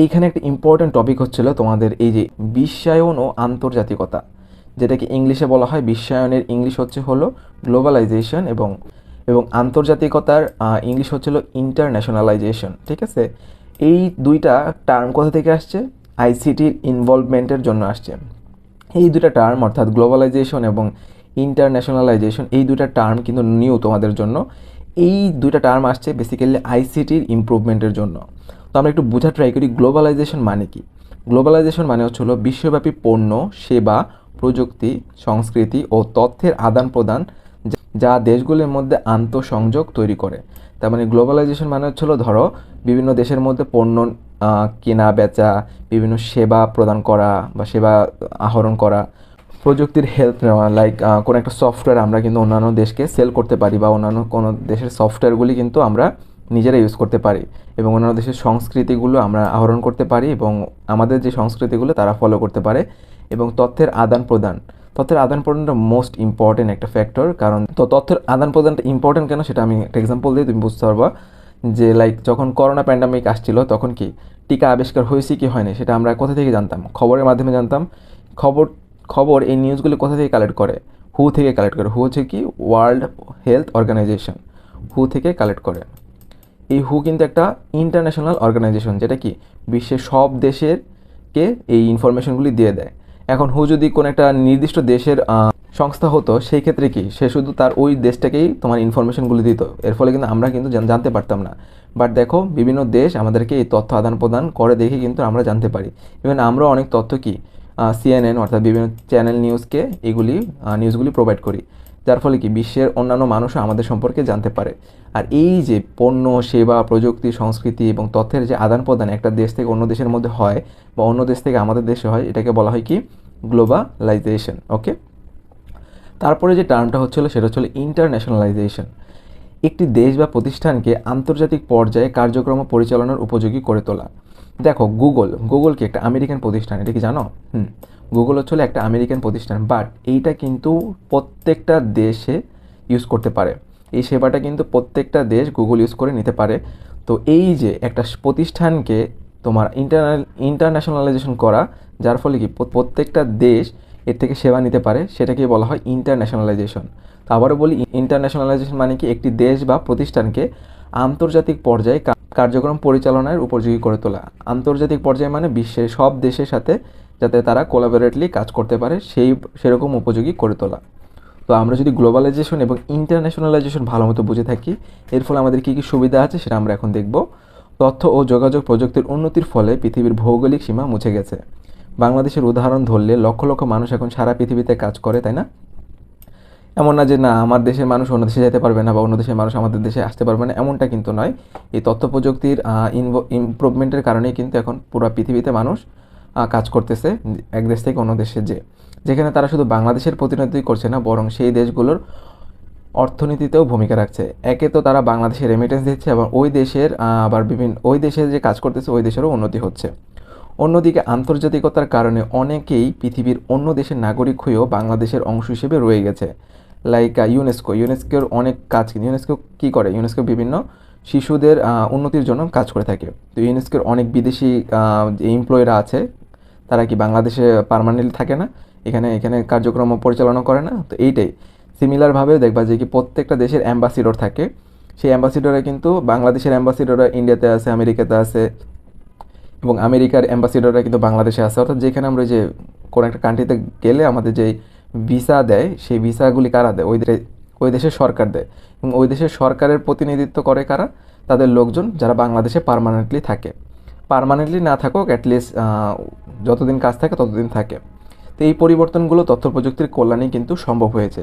এইখানে একটা important topic হচ্ছিল তোমাদের এই যে বিশ্বায়ন ও আন্তর্জাতিকতা, যেটাকে ইংলিশে বলা হয় বিশ্বায়নের ইংলিশ হচ্ছে হলো গ্লোবালাইজেশন এবং এবং আন্তর্জাতিকতার ইংলিশ হচ্ছিল ইন্টারন্যাশনালাইজেশন ঠিক আছে? এই দুইটা টার্ম কোথা থেকে আসছে? আইসিটির ইনভলভমেন্টের জন্য আসছে। এই দুটা টার্ম অর্থাৎ গ্লোবালাইজেশন এবং ইন্টারন্যাশনালাইজেশন এই দুটা টার্ম কিন্তু নিউ তোমাদের জন্য। এই দুটা টার্ম আসছে বেসিক্যালি আইসিটির ইমপ্রুভমেন্টের জন্য। তো আমরা একটু বোঝা ট্রাই করি গ্লোবালাইজেশন মানে কি? গ্লোবালাইজেশন মানে হচ্ছে হলো বিশ্বব্যাপী পণ্য, সেবা, প্রযুক্তি, সংস্কৃতি ও তথ্যের আদান প্রদান যা- দেশগুলির মধ্যে আন্তঃসংযোগ তৈরি করে। তার মানে গ্লোবালাইজেশন মানে হচ্ছে হলো ধরো, বিভিন্ন দেশের মধ্যে পণ্য কেনা, বেচা, বিভিন্ন সেবা প্রদান করা বা সেবা আহরণ করা, প্রযুক্তির হেল্প নেওয়া লাইক কোনো একটা সফটওয়্যার আমরা কিন্তু অন্যান্য দেশকে সেল করতে পারি বা অন্যান্য কোনো দেশের সফটওয়্যারগুলি কিন্তু আমরা নিজেরা ইউজ করতে পারি এবং অন্যান্য দেশের সংস্কৃতিগুলো আমরা আহরণ করতে পারি এবং আমাদের যে সংস্কৃতিগুলো তারা ফলো করতে পারে এবং তথ্যের আদান প্রদান। তথ্যের আদান প্রদানটা মোস্ট ইম্পর্টেন্ট একটা ফ্যাক্টর কারণ তো তথ্যের আদান প্রদানটা ইম্পর্টেন্ট কেন সেটা আমি একটা এক্সাম্পল দিয়ে তুমি বুঝতে পারবা। যে লাইক যখন করোনা প্যান্ডামিক আসছিল তখন কি টিকা আবিষ্কার হয়েছে কি হয়নি সেটা আমরা কোথা থেকে জানতাম? খবরের মাধ্যমে জানতাম। খবর খবর এই নিউজগুলো কোথা থেকে কালেক্ট করে? হু থেকে কালেক্ট করে? হু হচ্ছে কি ওয়ার্ল্ড হেলথ অর্গানাইজেশন হু থেকে কালেক্ট করে? এই হু কিন্তু একটা ইন্টারন্যাশনাল অর্গানাইজেশন যেটা কি বিশ্বের সব দেশের কে এই ইনফরমেশনগুলি দিয়ে দেয়। এখন হু যদি কোনো একটা নির্দিষ্ট দেশের সংস্থা হতো, সেই ক্ষেত্রে কি সে শুধু তার ওই দেশটাকেই তোমার ইনফরমেশনগুলি দিত। এর ফলে কিন্তু আমরা কিন্তু জানতে পারতাম না। বাট দেখো, বিভিন্ন দেশ আমাদেরকে এই তথ্য আদান প্রদান করে দেখে কিন্তু আমরা জানতে পারি। ইভেন আমরা অনেক তথ্য কি সিএনএন অর্থাৎ বিভিন্ন চ্যানেল নিউজকে এগুলি নিউজগুলি প্রোভাইড করি। যার ফলে কি বিশ্বের অন্যান্য মানুষও আমাদের সম্পর্কে জানতে পারে। আর এই যে পণ্য, সেবা, প্রযুক্তি, সংস্কৃতি এবং তথ্যের যে আদান প্রদান একটা দেশ থেকে অন্য দেশের মধ্যে হয় বা অন্য দেশ থেকে আমাদের দেশে হয়, এটাকে বলা হয় কি? গ্লোবালাইজেশন ওকে তারপরে যে টার্মটা হচ্ছিল, সেটা হচ্ছিল ইন্টারন্যাশনালাইজেশন একটি দেশ বা প্রতিষ্ঠানকে আন্তর্জাতিক পর্যায়ে কার্যক্রম পরিচালনার উপযোগী করে তোলা। দেখো গুগল গুগল কি একটা আমেরিকান প্রতিষ্ঠান? এটা কি জানো? হুম। গুগল হচ্ছে একটা আমেরিকান প্রতিষ্ঠান বাট এইটা কিন্তু প্রত্যেকটা দেশে ইউজ করতে পারে। এই সেবাটা কিন্তু প্রত্যেকটা দেশ গুগল ইউজ করে নিতে পারে। তো এই যে একটা প্রতিষ্ঠানকে তোমার ইন্টারনাল ইন্টারন্যাশনালাইজেশন করা, যার ফলে কি, প্রত্যেকটা দেশ এর থেকে সেবা নিতে পারে সেটাকে বলা হয় ইন্টারন্যাশনালাইজেশন তো আবারও বলি ইন্টারন্যাশনালাইজেশন মানে কি একটি দেশ বা প্রতিষ্ঠানকে আন্তর্জাতিক পর্যায়ে কার্যক্রম পরিচালনার উপযোগী করে তোলা। আন্তর্জাতিক পর্যায়ে মানে বিশ্বের সব দেশের সাথে যাতে তারা কোলাবোরেটলি কাজ করতে পারে, সেই, সেরকম উপযোগী করে তোলা। তো আমরা যদি গ্লোবালাইজেশন এবং ইন্টারন্যাশনালাইজেশন ভালো মতো বুঝে থাকি, এর ফলে আমাদের কী কী সুবিধা আছে সেটা আমরা এখন দেখব। তথ্য ও যোগাযোগ প্রযুক্তির উন্নতির ফলে পৃথিবীর ভৌগোলিক সীমা মুছে গেছে। বাংলাদেশের উদাহরণ ধরলে লক্ষ লক্ষ মানুষ এখন সারা পৃথিবীতে কাজ করে, তাই না? এমন না যে, না, আমার দেশের মানুষ অন্য দেশে যেতে পারবে না বা অন্য দেশের মানুষ আমাদের দেশে আসতে পারবে না, এমনটা কিন্তু নয়। এই তথ্য প্রযুক্তির ইমপ্রুভমেন্টের কারণেই কিন্তু এখন পুরো পৃথিবীতে মানুষ কাজ করতেছে এক দেশ থেকে অন্য দেশে যে, যেখানে তারা শুধু বাংলাদেশের প্রতিনিধিত্ব করছে না, বরং সেই দেশগুলোর অর্থনীতিতেও ভূমিকা রাখছে। একে তো তারা বাংলাদেশে রেমিটেন্স দিচ্ছে এবং ওই দেশের আবার বিভিন্ন, ওই দেশে যে কাজ করতেছে, ওই দেশেরও উন্নতি হচ্ছে। অন্যদিকে আন্তর্জাতিকতার কারণে অনেকেই পৃথিবীর অন্য দেশের নাগরিক হয়েও বাংলাদেশের অংশ হিসেবে রয়ে গেছে। লাইক ইউনেস্কো ইউনেস্কোর অনেক কাজ ইউনেস্কো কী করে? ইউনেস্কো বিভিন্ন শিশুদের উন্নতির জন্য কাজ করে থাকে। তো ইউনেস্কোর অনেক বিদেশি যে এমপ্লয়িরা আছে। তারা কি বাংলাদেশে পার্মানেন্টলি থাকে না? এখানে এখানে কার্যক্রম পরিচালনা করে না? তো এইটাই। সিমিলারভাবে দেখবা যে কি প্রত্যেকটা দেশের অ্যাম্বাসিডর থাকে। সেই অ্যাম্বাসিডররা কিন্তু বাংলাদেশের অ্যাম্বাসিডররা ইন্ডিয়াতে আছে আমেরিকাতে আছে এবং আমেরিকার অ্যাম্বাসিডররা কিন্তু বাংলাদেশে আছে। অর্থাৎ যেখানে আমরা যে কোনো একটা কান্ট্রিতে গেলে আমাদের যে ভিসা দেয়, সেই ভিসাগুলি কারা দেয়? ওই ওই দেশের সরকার দেয়। এবং ওই দেশের সরকারের প্রতিনিধিত্ব করে কারা? তাদের লোকজন যারা বাংলাদেশে পার্মানেন্টলি থাকে। পার্মানেন্টলি না থাকুক অ্যাটলিস্ট যতদিন কাজ থাকে ততদিন থাকে। তো এই পরিবর্তনগুলো তথ্য প্রযুক্তির কল্যাণেই কিন্তু সম্ভব হয়েছে।